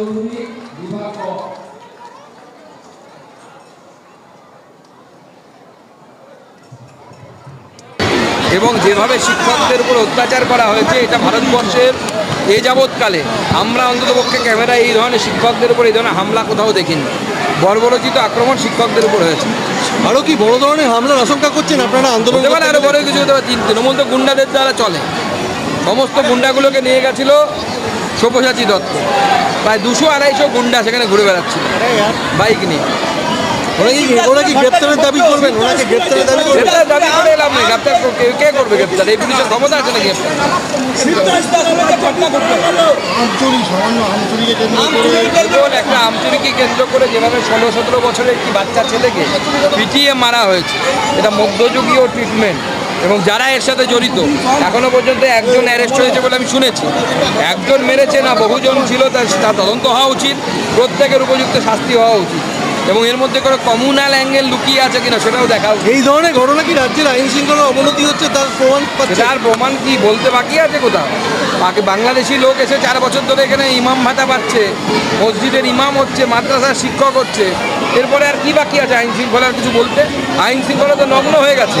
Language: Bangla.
চৌধুরী বিভাগ এবং যেভাবে শিক্ষকদের উপর অত্যাচার করা হয়েছে এটা ভারতবর্ষের এ যাবৎকালে। আমরা অন্ততপক্ষে ক্যামেরায় এই ধরনের শিক্ষকদের উপর এই ধরনের হামলা কোথাও দেখিনি। বর্বরচিত আক্রমণ শিক্ষকদের উপর হয়েছে। আরও কি বড় ধরনের হামলার আশঙ্কা করছেন আপনারা আন্দোলন এবার আরও বড় কিছু তারা পারে তৃণমূল তো গুন্ডাদের দ্বারা চলে। সমস্ত গুন্ডাগুলোকে নিয়ে গেছিল সব্যসাচী দত্ত। প্রায় দুশো আড়াইশো গুন্ডা সেখানে ঘুরে বেড়াচ্ছিল বাইক নিয়ে। ওরা কি ওরা গ্রেপ্তারের দাবি করবেন? ওনাকে গ্রেপ্তারের দাবি করবেন? গ্রেপ্তার দাবি করে এলাম না গ্রেপ্তার কে- কে করবে গ্রেপ্তার? এই পুলিশের ক্ষমতা আছে না গ্রেপ্তার? আঞ্চলিক সামান্য আঞ্চলিকে কেন্দ্র করে কেবল একটা আমচুরিকে কেন্দ্র করে যেভাবে ষোলো সতেরো বছরের একটি বাচ্চা ছেলেকে পিটিয়ে মারা হয়েছে। এটা মধ্যযুগীয় ট্রিটমেন্ট এবং যারা এর সাথে জড়িত এখনও পর্যন্ত একজন অ্যারেস্ট হয়েছে বলে আমি শুনেছি। একজন মেরেছে না বহুজন ছিল তার তার তদন্ত হওয়া উচিত প্রত্যেকের উপযুক্ত শাস্তি হওয়া উচিত। এবং এর মধ্যে কোনো কমিউনাল অ্যাঙ্গেল লুকিয়ে আছে কিনা সেটাও দেখা এই ধরনের ঘটনা কি রাজ্যের আইন শৃঙ্খলার অবনতি হচ্ছে তার প্রমাণ সেটার প্রমাণ কি বলতে বাকি আছে কোথাও? বাকি বাংলাদেশি লোক এসে চার বছর ধরে এখানে ইমাম ভাতা পাচ্ছে মসজিদের ইমাম হচ্ছে মাদ্রাসার শিক্ষক হচ্ছে। এরপরে আর কি বাকি আছে আইন শৃঙ্খলার কিছু বলতে? আইন শৃঙ্খলা তো নগ্ন হয়ে গেছে।